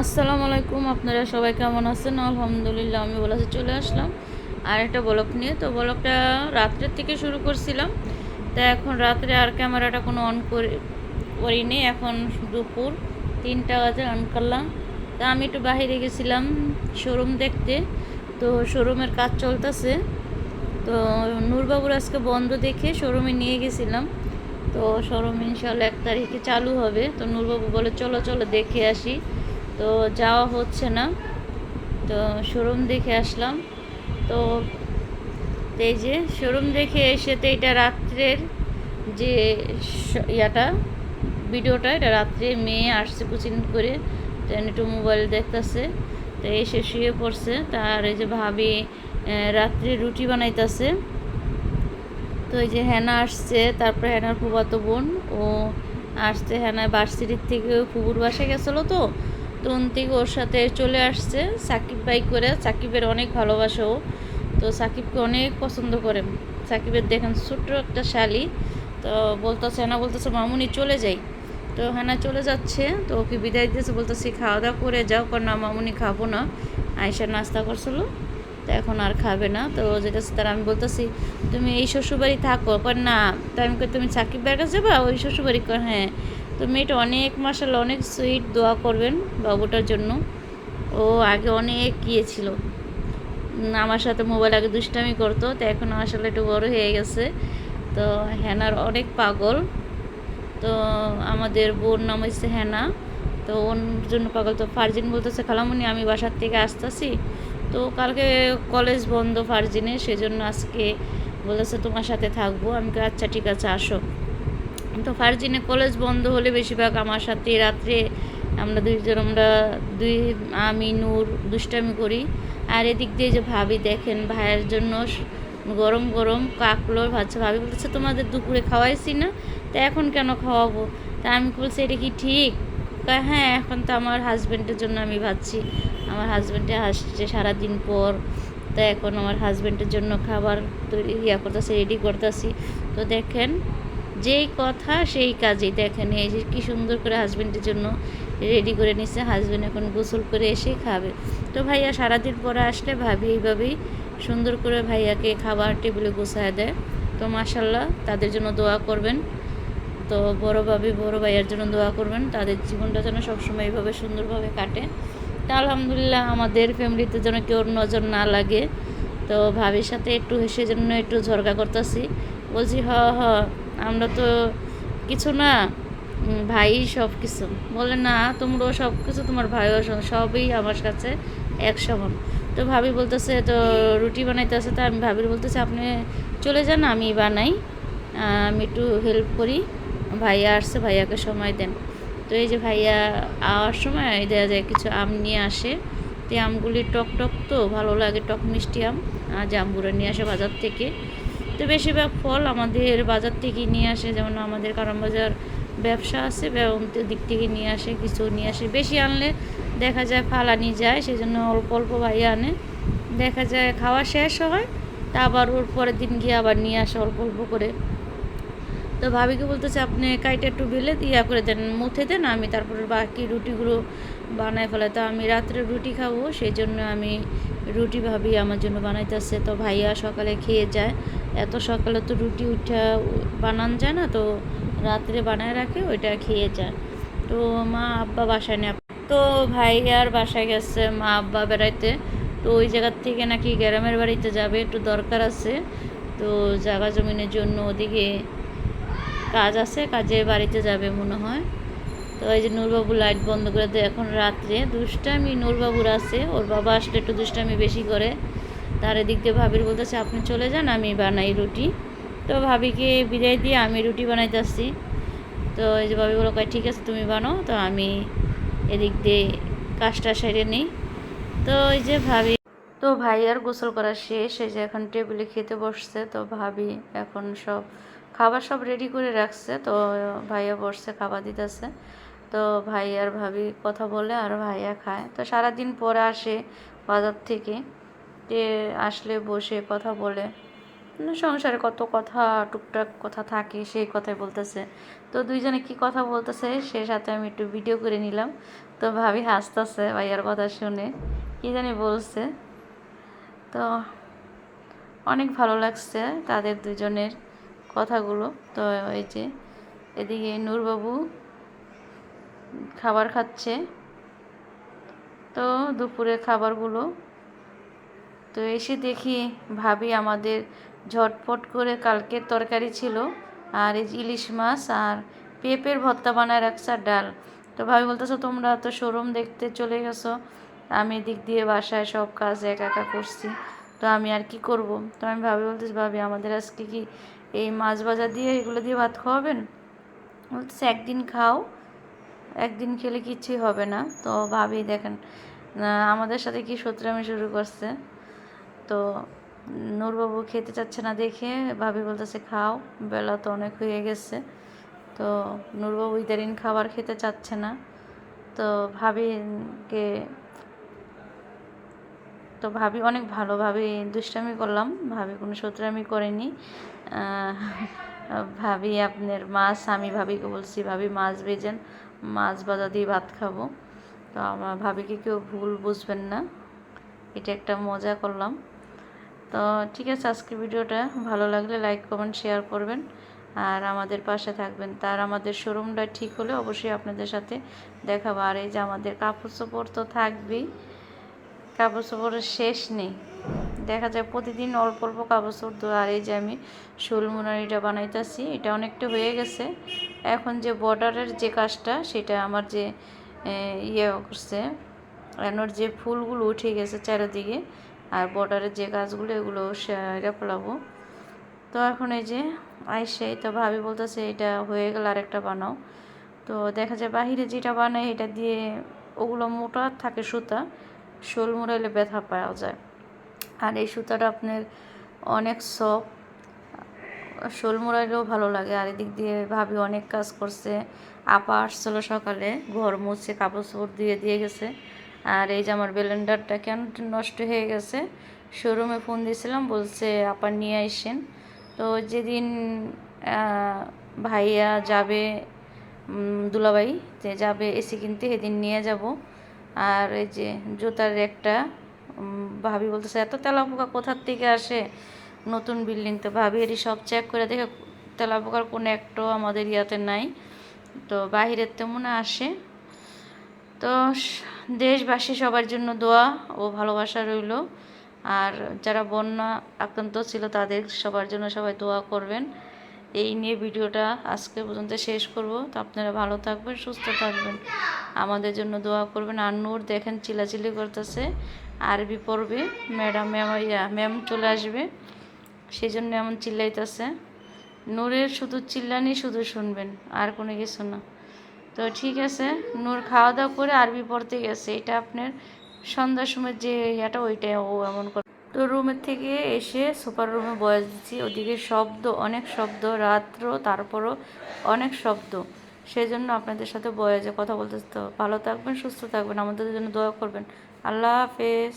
আসসালামু আলাইকুম আপনারা সবাই কেমন আছেন? আলহামদুলিল্লাহ, আমি বলাসে চলে আসলাম আর একটা ব্লগ নিয়ে। তো ব্লগটা রাত্রের থেকে শুরু করছিলাম। তা এখন রাত্রে আর ক্যামেরাটা কোনো অন করে, করিনি। এখন দুপুর তিনটা বাজে অন করলাম তা আমি একটু বাইরে গেছিলাম শোরুম দেখতে। তো শোরুমের কাজ চলতেছে। তো নূরবাবুর আজকে বন্ধ দেখে শোরুমে নিয়ে গেছিলাম। তো শোরুম ইনশাল্লাহ এক তারিখে চালু হবে। তো নূরবাবু বলে, চলো চলো, দেখে আসি। তো যাওয়া হচ্ছে না। তো শোরুম দেখে আসলাম। তো এই যে শোরুম দেখে এসে তো এটা রাত্রের যে ইয়াটা, ভিডিওটা, এটা রাত্রে মেয়ে আসছে কোচিং করে। তো একটু মোবাইল দেখতেছে। তো এসে শুয়ে পড়ছে। তার এই যে ভাবি রাত্রে রুটি বানাইতেছে। তো এই যে হেনা আসছে। তারপরে হেনার ফুবাতো বোন। ও আসছে হেনা ভার্সিটির থেকে ফুবুর বাসায় গেছিল তো। তো ওন থেকে ওর সাথে চলে আসছে, সাকিব ভাই করে। সাকিবের অনেক ভালোবাসা ও। তো সাকিবকে অনেক পছন্দ করে। সাকিবের দেখেন ছোট্ট একটা শালি। তো বলতেছে হেনা বলতেছে, মামুনি চলে যাই। তো হেনা চলে যাচ্ছে। তো ওকে বিদায় দিয়েছে বলতেছি, খাওয়া দাওয়া করে যাও, কারণ না, মামুনি খাব না। আয়সা নাস্তা করছিল। তো এখন আর খাবে না। তো যেটা তার আমি বলতেছি, তুমি এই শ্বশুরবাড়ি থাকো কর না, তো আমি তুমি সাকিব ভাইয়ের কাছে যাবা? ওই শ্বশুরবাড়ি কর হ্যাঁ। তো মেয়েটা অনেক মাসাল অনেক সুইট দোয়া করবেন বাবুটার জন্য। ও আগে অনেক গিয়েছিল। আমার সাথে মোবাইল আগে দুষ্টামি করতো, তো এখন আসলে একটু বড় হয়ে গেছে। তো হেনার অনেক পাগল। তো আমাদের বোন নাম হচ্ছে হেনা। তো ওর জন্য পাগল। তো ফারজিন বলতেছে, খালামুনি, আমি বাসার থেকে আসতেছি। তো কালকে কলেজ বন্ধ ফারজিনে সেজন্য আজকে বলেছে তোমার সাথে থাকব। আমি আচ্ছা ঠিক আছে, আসো। তো ফারজিনে কলেজ বন্ধ হলে বেশিরভাগ আমার সাথে রাত্রে আমরা দুইজন, আমরা দুই, আমি, নূর দুষ্টামি করি। আর এদিক দিয়ে যে ভাবি, দেখেন ভাইয়ের জন্য গরম গরম কাকলো ভাজছে। ভাবি বলতেছে, তোমাদের দুপুরে খাওয়াইছি না, তা এখন কেন খাওয়াবো? তা আমি বলছি, এটা কি ঠিক? হ্যাঁ এখন তো আমার হাজব্যান্ডের জন্য আমি ভাবছি আমার হাজব্যান্ডে আসছে সারাদিন পর। তো এখন আমার হাজব্যান্ডের জন্য খাবার তৈরি, ইয়া করতেছি রেডি করতেছি। তো দেখেন যেই কথা সেই কাজেই। দেখেন এই যে কী সুন্দর করে হাজব্যান্ডের জন্য রেডি করে নিচ্ছে হাজব্যান্ড এখন গোসল করে এসে খাবে। তো ভাইয়া সারাদিন পরে আসলে ভাবি, এইভাবেই সুন্দর করে ভাইয়াকে খাবার টেবিলে গোছায় দেয়। তো মাসাল্লাহ তাদের জন্য দোয়া করবেন। তো বড় ভাবি, বড় ভাইয়ার জন্য দোয়া করবেন। তাদের জীবনটা যেন সবসময় এইভাবে সুন্দরভাবে কাটে। তা আলহামদুলিল্লাহ, আমাদের ফ্যামিলিতে যেন কেউ নজর না লাগে। তো ভাবির সাথে একটু হেসে জন্য একটু ঝরকা করতেছি। বলছি, হ হ। আমরা তো কিছু না ভাই সব কিছু। বলে, না, তোমরাও সব কিছু, তোমার ভাইও সব- সবই আমার কাছে এক সমান তো ভাবি বলতেছে, তো রুটি বানাইতেছে। তো আমি ভাবির বলতেছে, আপনি চলে যান, আমি বানাই আমি একটু হেল্প করি। ভাইয়া আসছে, ভাইয়াকে সময় দেন। তো এই যে ভাইয়া আওয়ার সময় দেওয়া যায় কিছু আম নিয়ে আসে। তো আমগুলি টক টক তো, ভালো লাগে, টক মিষ্টি আম আর জাম্বুরা নিয়ে আসে বাজার থেকে। তো বেশিরভাগ ফল আমাদের বাজার থেকে নিয়ে আসে, যেমন আমাদের কারণ বাজার ব্যবসা আছে দিক থেকে নিয়ে আসে, কিছু নিয়ে আসে। বেশি আনলে দেখা যায় ফালানি যায় সেই জন্য অল্প অল্প ভাইয়া আনে। দেখা যায় খাওয়া শেষ হয়, তা আবার ওর পরের দিন গিয়ে আবার নিয়ে আসে অল্প অল্প করে। তো ভাবিকে বলতেছে, আপনি কাইটা একটু বেলে ইয়া করে দেন, মুথে দেন, আমি তারপরে বাকি রুটিগুলো বানায় ফেলাই। তো আমি রাত্রে রুটি খাব সেই জন্য আমি রুটি ভাবি আমার জন্য বানাইতেছে। তো ভাইয়া সকালে খেয়ে যায় এত সকালে তো রুটি উঠা বানান যায় না, তো রাত্রে বানায় রাখে, ওইটা খেয়ে যায়। তো মা আব্বা বাসায় নেই তো ভাই আর বাসায় গেছে মা আব্বা বেড়াইতে। তো ওই জায়গার থেকে নাকি গ্রামের বাড়িতে যাবে, একটু দরকার আছে। তো জায়গা জমিনের জন্য ওদিকে কাজ আছে, কাজে বাড়িতে যাবে মনে হয়। তো এই যে নূরবাবু লাইট বন্ধ করে দেয় এখন রাত্রে। দুষ্টামি নূরবাবুর আছে, ওর বাবা আসলে একটু দুষ্টামি বেশি করে। তার এদিক দিয়ে ভাবির বলতেছে, আপনি চলে যান, আমি বানাই রুটি। তো ভাবিকে বিদায় দিয়ে আমি রুটি বানাইতেছি তো এই যে ভাবি বলো কয়, ঠিক আছে, তুমি বানাও তো আমি এদিক দিয়ে কাজটা সেরে নিই। তো এই যে ভাবি, তো ভাই আর গোসল করা শেষ, এই যে এখন টেবিলে খেতে বসছে। তো ভাবি এখন সব খাবার সব রেডি করে রাখছে। তো ভাইয়া বসছে, খাবার দিতেছে। তো ভাই আর ভাবি কথা বলে আর ভাইয়া খায়। তো সারাদিন পরে আসে বাজার থেকে। তে আসলে বসে কথা বলে। সংসারে কত কথা, টুকটাক কথা থাকে, সেই কথাই বলতেছে। তো দুইজনে কি কথা বলতেছে, সে সাথে আমি একটু ভিডিও করে নিলাম। তো ভাবি হাসতেছে ভাইয়ার কথা শুনে। কি জানি বলছে। তো অনেক ভালো লাগছে তাদের দুজনের কথাগুলো। তো এই যে এদিকে নূরবাবু খাবার খাচ্ছে। তো দুপুরে খাবারগুলো তো এসে দেখি ভাবি আমাদের ঝটপট করে কালকের তরকারি ছিল, আর এই ইলিশ মাছ আর পেঁপের ভর্তা বানায় রাখছে আর ডাল। তো ভাবি বলতেছো, তোমরা তো শোরুম দেখতে চলে গেছো, আমি দিক দিয়ে বাসায় সব কাজ একা একা করছি, তো আমি আর কি করব? তো আমি ভাবি বলতেছি, ভাবি, আমাদের আজকে কি এই মাছ ভাজা দিয়ে এগুলো দিয়ে ভাত খাওয়াবেন? বলতেছে, একদিন খাও, একদিন খেলে কিচ্ছুই হবে না। তো ভাবি দেখেন আমাদের সাথে কি সূত্রামি শুরু করছে? তো নূরবাবু খেতে চাচ্ছে না দেখে ভাবি বলতেছে, খাও। বেলা তো অনেক হয়ে গেছে। তো নূরবাবু ইদারিন খাবার খেতে চাচ্ছে না। তো ভাবিকে, তো ভাবি অনেক ভালোভাবে দুষ্টামি করলাম। ভাবি কোনো সূত্রামি করেনি। ভাবি আপনার মাছ, আমি ভাবিকে বলছি, ভাবি মাছ ভেজেন, মাছ ভাজা দিয়ে ভাত খাব। তো আমার ভাবিকে কেউ ভুল বুঝবেন না। এটা একটা মজা করলাম। তো ঠিক আছে, আজকের ভিডিওটা ভালো লাগলে লাইক কমেন্ট শেয়ার করবেন। আর আমাদের পাশে থাকবেন। তার আমাদের শোরুমটা ঠিক হলে অবশ্যই আপনাদের সাথে দেখাবো আর এই যে আমাদের কাপড় চোপড় তো থাকবেই, কাপড় চোপড়ের শেষ নেই। দেখা যায় প্রতিদিন অল্প অল্প কাপড় চোপড় আর এই যে আমি শোলমুনারিটা বানাইতেছি, এটা অনেকটা হয়ে গেছে। এখন যে বর্ডারের যে কাজটা, সেটা আমার যে ইয়ে করছে, এনোর যে ফুলগুলো উঠে গেছে চারিদিকে আর বর্ডারের যে গাছগুলো এগুলো সেরে ফেলাবো। তো এখন এই যে আইসে তো ভাবি বলতেছে এটা হয়ে গেল আরেকটা বানাও। তো দেখা যায় বাহিরে যেটা বানায়, এটা দিয়ে ওগুলো মোটা থাকে সুতা, শোল মুড়াইলে ব্যথা পাওয়া যায়। আর এই সুতাটা আপনার অনেক সফট শোল মুড়াইলেও ভালো লাগে। আর এদিক দিয়ে ভাবি অনেক কাজ করছে। আপা আসছিল সকালে, ঘর মুছে, কাপড় চোপড় দিয়ে দিয়ে গেছে। আর এই যে আমার ব্লেন্ডারটা কেন নষ্ট হয়ে গেছে? শোরুমে ফোন দিয়েছিলাম, বলছে আপা নিয়ে আসেন। তো যেদিন ভাইয়া যাবে দুলাবাই যে যাবে এসি কিনতে, সেদিন নিয়ে যাব। আর এই যে জুতার একটা ভাবি বলতেছে, এত তেলাপোকা কোথার থেকে আসে? নতুন বিল্ডিং তো ভাবি, এটি সব চেক করে দেখে তেলাপোকার কোনো একটাও আমাদের ইয়াতে নাই। তো বাহিরের তেমন আসে। তো দেশবাসী সবার জন্য দোয়া ও ভালোবাসা রইল। আর যারা বন্যা আক্রান্ত ছিল, তাদের সবার জন্য সবাই দোয়া করবেন। এই নিয়ে ভিডিওটা আজকে পর্যন্ত শেষ করব। তো আপনারা ভালো থাকবেন, সুস্থ থাকবেন। আমাদের জন্য দোয়া করবেন। আর নূর দেখেন চিলাচিলি করতেছে। আরবি পড়বে। ম্যাডাম, ম্যাম, ইয়া, ম্যাম চলে আসবে। সেই জন্য এমন চিল্লাইতেছে। নূরের শুধু চিল্লানি, শুধু শুনবেন। আর কোনো কিছু না। তো ঠিক আছে, নূর খাওয়া দাওয়া করে আরবি পড়তে গেছে। এটা আপনার সন্ধ্যার সময় যে ইয়েটা, ওইটা ও এমন করে। তো রুমের থেকে এসে সুপার রুমে বয়স দিচ্ছি। ওদিকে শব্দ, অনেক শব্দ, রাত্র, তারপরও অনেক শব্দ। সেই জন্য আপনাদের সাথে বয়েজে কথা বলতে ভালো থাকবেন, সুস্থ থাকবেন। আমাদের জন্য দোয়া করবেন। আল্লাহ হাফেজ।